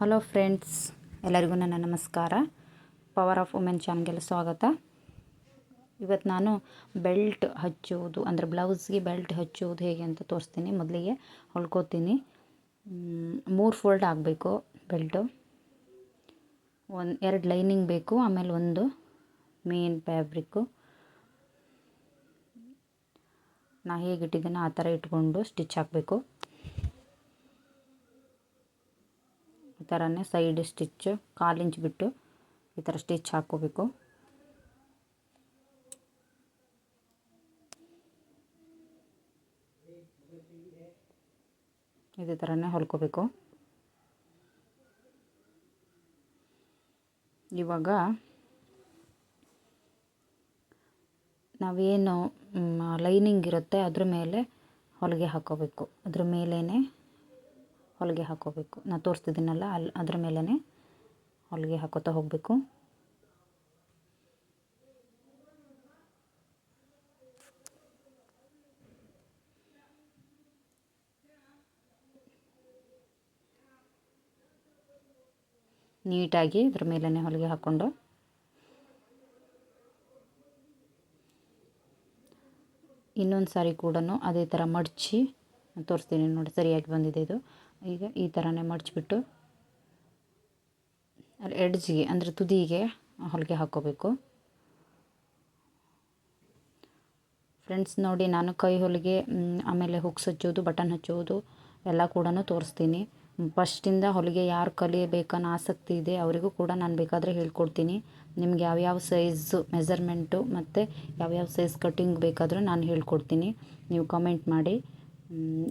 Hello friends ಎಲ್ಲರಿಗೂ ನನ್ನ ನಮಸ್ಕಾರ. ಪವರ್ ಆಫ್ ವುಮೆನ್ ಚಾನ್ಗೆಲ್ಲ ಸ್ವಾಗತ. ಇವತ್ತು ನಾನು ಬೆಲ್ಟ್ ಹಚ್ಚುವುದು, ಅಂದರೆ ಬ್ಲೌಸ್ಗೆ ಬೆಲ್ಟ್ ಹಚ್ಚುವುದು ಹೇಗೆ ಅಂತ ತೋರಿಸ್ತೀನಿ. ಮೊದಲಿಗೆ ಹೊಳ್ಕೋತೀನಿ ಮೂರು ಫೋಲ್ಡ್ ಆಗಬೇಕು ಬೆಲ್ಟು. ಒಂದು, ಎರಡು ಲೈನಿಂಗ್ ಬೇಕು, ಆಮೇಲೆ ಒಂದು ಮೇನ್ ಫ್ಯಾಬ್ರಿಕ್ಕು ನಾ ಹೇಗೆ ಇಟ್ಟಿದ್ದೀನಿ ಆ ಥರ ಇಟ್ಕೊಂಡು ಸ್ಟಿಚ್ ಹಾಕಬೇಕು. ಥರನೇ ಸೈಡ್ ಸ್ಟಿಚ್, ಕಾಲು ಇಂಚ್ ಬಿಟ್ಟು ಈ ಥರ ಸ್ಟಿಚ್ ಹಾಕ್ಕೋಬೇಕು. ಇದೇ ಥರನೇ ಹೊಲ್ಕೋಬೇಕು. ಇವಾಗ ನಾವೇನು ಲೈನಿಂಗ್ ಇರುತ್ತೆ ಅದ್ರ ಮೇಲೆ ಹೊಲಿಗೆ ಹಾಕೋಬೇಕು ಅದ್ರ ಮೇಲೇ ಹೊಲಿಗೆ ಹಾಕೋಬೇಕು. ನಾನು ತೋರಿಸ್ತಿದ್ದೀನಲ್ಲ ಅಲ್ಲಿ ಅದ್ರ ಮೇಲೇ ಹೊಲಿಗೆ ಹಾಕೋತಾ ಹೋಗಬೇಕು. ನೀಟಾಗಿ ಇದ್ರ ಮೇಲೇ ಹೊಲಿಗೆ ಹಾಕ್ಕೊಂಡು ಇನ್ನೊಂದು ಸಾರಿ ಕೂಡ ಅದೇ ಥರ ಮಡಚಿ ತೋರಿಸ್ತೀನಿ ನೋಡಿ, ಸರಿಯಾಗಿ ಬಂದಿದೆ ಇದು. ಈಗ ಈ ಥರನೇ ಮಡಚಿಬಿಟ್ಟು ಅಲ್ಲಿ ಎಡ್ಜಿಗೆ, ಅಂದರೆ ತುದಿಗೆ ಹೊಲಿಗೆ ಹಾಕ್ಕೋಬೇಕು. ಫ್ರೆಂಡ್ಸ್ ನೋಡಿ, ನಾನು ಕೈ ಹೊಲಿಗೆ ಆಮೇಲೆ ಹುಕ್ಸ್ ಹಚ್ಚೋದು ಬಟನ್ ಹಚ್ಚೋದು ಎಲ್ಲ ಕೂಡ ತೋರಿಸ್ತೀನಿ. ಫಸ್ಟಿಂದ ಹೊಲಿಗೆ ಯಾರು ಕಲಿಯಬೇಕನ್ನೋ ಆಸಕ್ತಿ ಇದೆ, ಅವರಿಗೂ ಕೂಡ ನಾನು ಬೇಕಾದರೆ ಹೇಳ್ಕೊಡ್ತೀನಿ. ನಿಮ್ಗೆ ಯಾವ್ಯಾವ ಸೈಜು ಮೆಜರ್ಮೆಂಟು ಮತ್ತು ಯಾವ್ಯಾವ ಸೈಜ್ ಕಟ್ಟಿಂಗ್ ಬೇಕಾದರೂ ನಾನು ಹೇಳ್ಕೊಡ್ತೀನಿ. ನೀವು ಕಮೆಂಟ್ ಮಾಡಿ.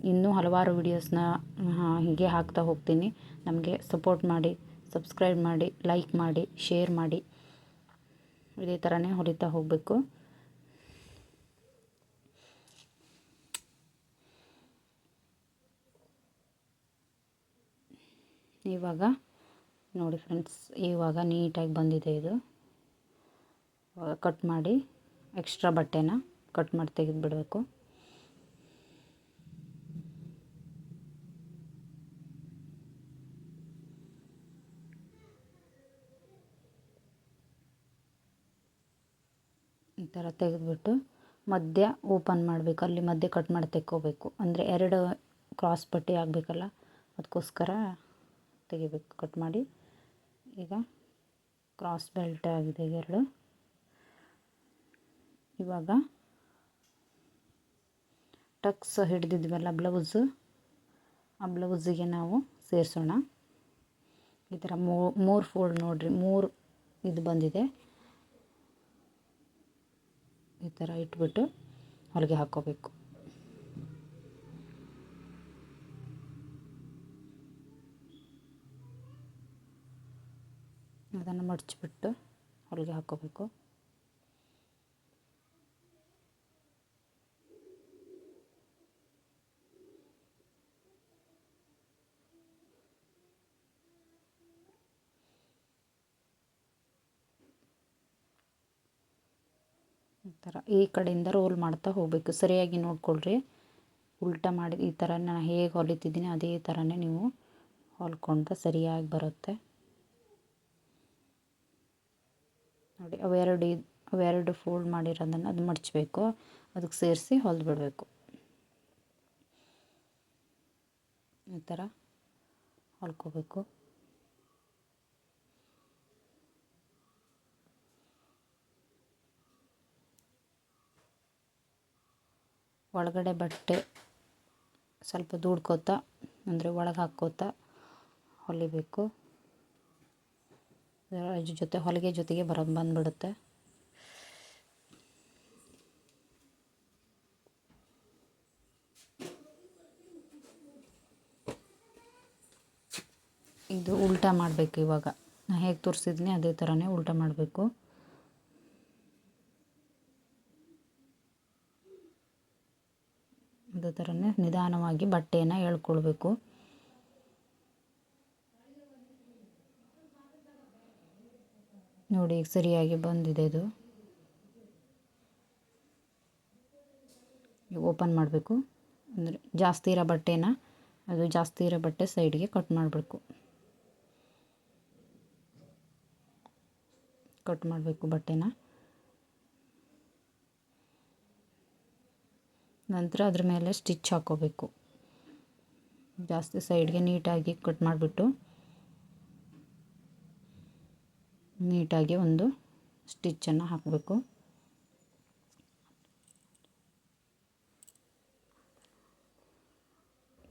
ಇನ್ನೂ ಹಲವಾರು ವೀಡಿಯೋಸ್ನ ಹೀಗೆ ಹಾಕ್ತಾ ಹೋಗ್ತೀನಿ. ನಮಗೆ ಸಪೋರ್ಟ್ ಮಾಡಿ ಸಬ್ಸ್ಕ್ರೈಬ್ ಮಾಡಿ ಲೈಕ್ ಮಾಡಿ ಶೇರ್ ಮಾಡಿ. ಇದೇ ಥರನೇ ಹೊಲಿತಾ ಹೋಗಬೇಕು. ಇವಾಗ, ನೋಡಿ ಫ್ರೆಂಡ್ಸ್ ಇವಾಗ ನೀಟಾಗಿ ಬಂದಿದೆ ಇದು. ಕಟ್ ಮಾಡಿ ಎಕ್ಸ್ಟ್ರಾ ಬಟ್ಟೆನ ಕಟ್ ಮಾಡಿ ತೆಗೆದು ಈ ಥರ ತೆಗೆದ್ಬಿಟ್ಟು ಮಧ್ಯ ಓಪನ್ ಮಾಡಬೇಕು. ಅಲ್ಲಿ ಮಧ್ಯ ಕಟ್ ಮಾಡಿ ತೆಕ್ಕೋಬೇಕು. ಅಂದರೆ ಎರಡು ಕ್ರಾಸ್ ಪಟ್ಟಿ ಆಗಬೇಕಲ್ಲ? ಅದಕ್ಕೋಸ್ಕರ ತೆಗಿಬೇಕು. ಕಟ್ ಮಾಡಿ. ಈಗ ಕ್ರಾಸ್ ಬೆಲ್ಟ್ ಆಗಿದೆ ಎರಡು. ಇವಾಗ ಟಕ್ಸ್ ಹಿಡಿದಿದ್ವಲ್ಲ ಬ್ಲೌಸು ಆ ಬ್ಲೌಸಿಗೆ ನಾವು ಸೇರಿಸೋಣ. ಈ ಥರ ಮೂರು ಫೋಲ್ಡ್ ನೋಡಿರಿ. ಮೂರು ಇದು ಬಂದಿದೆ. ಈ ಥರ ಇಟ್ಬಿಟ್ಟು ಹೊಲಿಗೆ ಹಾಕ್ಕೋಬೇಕು. ಅದನ್ನು ಮಡಚಿಬಿಟ್ಟು ಹೊಲಿಗೆ ಹಾಕ್ಕೋಬೇಕು. ಈ ಥರ ಈ ಕಡೆಯಿಂದ ರೋಲ್ ಮಾಡ್ತಾ ಹೋಗಬೇಕು. ಸರಿಯಾಗಿ ನೋಡ್ಕೊಳ್ರಿ. ಉಲ್ಟಾ ಮಾಡಿ ಈ ಥರ ನಾನು ಹೇಗೆ ಹೊಲಿತಿದ್ದೀನಿ ಅದೇ ಥರನೇ ನೀವು ಹೊಲ್ಕೊಂಡ್ರೆ ಸರಿಯಾಗಿ ಬರುತ್ತೆ. ನೋಡಿ ಅವೆರಡು ಅವೆರಡು ಫೋಲ್ಡ್ ಮಾಡಿರೋದನ್ನು ಅದು ಮಡಚಬೇಕು. ಅದಕ್ಕೆ ಸೇರಿಸಿ ಹೊಲ್ದು ಬಿಡಬೇಕು ಈ ಥರ ಹೊಲ್ಕೋಬೇಕು. ಒಳಗಡೆ ಬಟ್ಟೆ ಸ್ವಲ್ಪ ದೂಡ್ಕೋತಾ, ಅಂದರೆ ಒಳಗೆ ಹಾಕ್ಕೋತಾ ಹೊಲಿಬೇಕು. ಜೊತೆ ಹೊಲಿಗೆ ಜೊತೆಗೆ ಬರೋದು ಬಂದುಬಿಡುತ್ತೆ. ಇದು ಉಲ್ಟಾ ಮಾಡಬೇಕು ಇವಾಗ. ನಾನು ಹೇಗೆ ತೋರಿಸಿದ್ನಿ, ಅದೇ ಥರನೇ ಉಲ್ಟಾ ಮಾಡಬೇಕು. ಅದೇ ಥರನೇ ನಿಧಾನವಾಗಿ ಬಟ್ಟೆಯನ್ನು ಎಳ್ಕೊಳ್ಬೇಕು. ನೋಡಿ ಸರಿಯಾಗಿ ಬಂದಿದೆ ಇದು. ಓಪನ್ ಮಾಡಬೇಕು. ಅಂದರೆ ಜಾಸ್ತಿ ಇರೋ ಬಟ್ಟೆನ ಅದು ಜಾಸ್ತಿ ಇರೋ ಬಟ್ಟೆ ಸೈಡ್ಗೆ ಕಟ್ ಮಾಡಬೇಕು. ಕಟ್ ಮಾಡಬೇಕು ಬಟ್ಟೆನ. ನಂತರ ಅದ್ರ ಮೇಲೆ ಸ್ಟಿಚ್ ಹಾಕೋಬೇಕು. ಜಾಸ್ತಿ ಸೈಡ್ಗೆ ನೀಟಾಗಿ ಕಟ್ ಮಾಡಿಬಿಟ್ಟು ನೀಟಾಗಿ ಒಂದು ಸ್ಟಿಚ್ಚನ್ನು ಹಾಕಬೇಕು.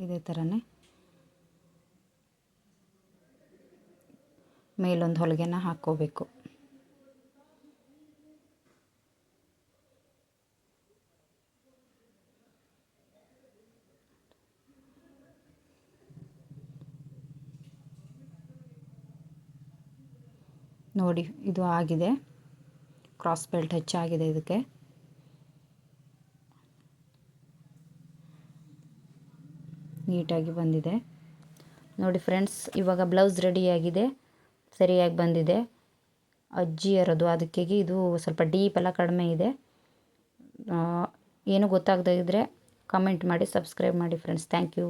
ಇದೇ ಥರನೇ ಮೇಲೊಂದು ಹೊಲಿಗೆನ ಹಾಕ್ಕೋಬೇಕು. ನೋಡಿ, ಇದು ಆಗಿದೆ. ಕ್ರಾಸ್ ಬೆಲ್ಟ್ ಹೆಚ್ಚಾಗಿದೆ ಇದಕ್ಕೆ. ನೀಟಾಗಿ ಬಂದಿದೆ. ನೋಡಿ ಫ್ರೆಂಡ್ಸ್ ಇವಾಗ ಬ್ಲೌಸ್ ರೆಡಿಯಾಗಿದೆ ಸರಿಯಾಗಿ ಬಂದಿದೆ. ಅಜ್ಜಿ ಇರೋದು ಅದಕ್ಕೆ ಇದು ಸ್ವಲ್ಪ ಡೀಪ್ ಎಲ್ಲ ಕಡಿಮೆ ಇದೆ. ಏನು ಗೊತ್ತಾಗದೇ ಇದ್ದರೆ ಕಮೆಂಟ್ ಮಾಡಿ ಸಬ್ಸ್ಕ್ರೈಬ್ ಮಾಡಿ ಫ್ರೆಂಡ್ಸ್ ಥ್ಯಾಂಕ್ ಯು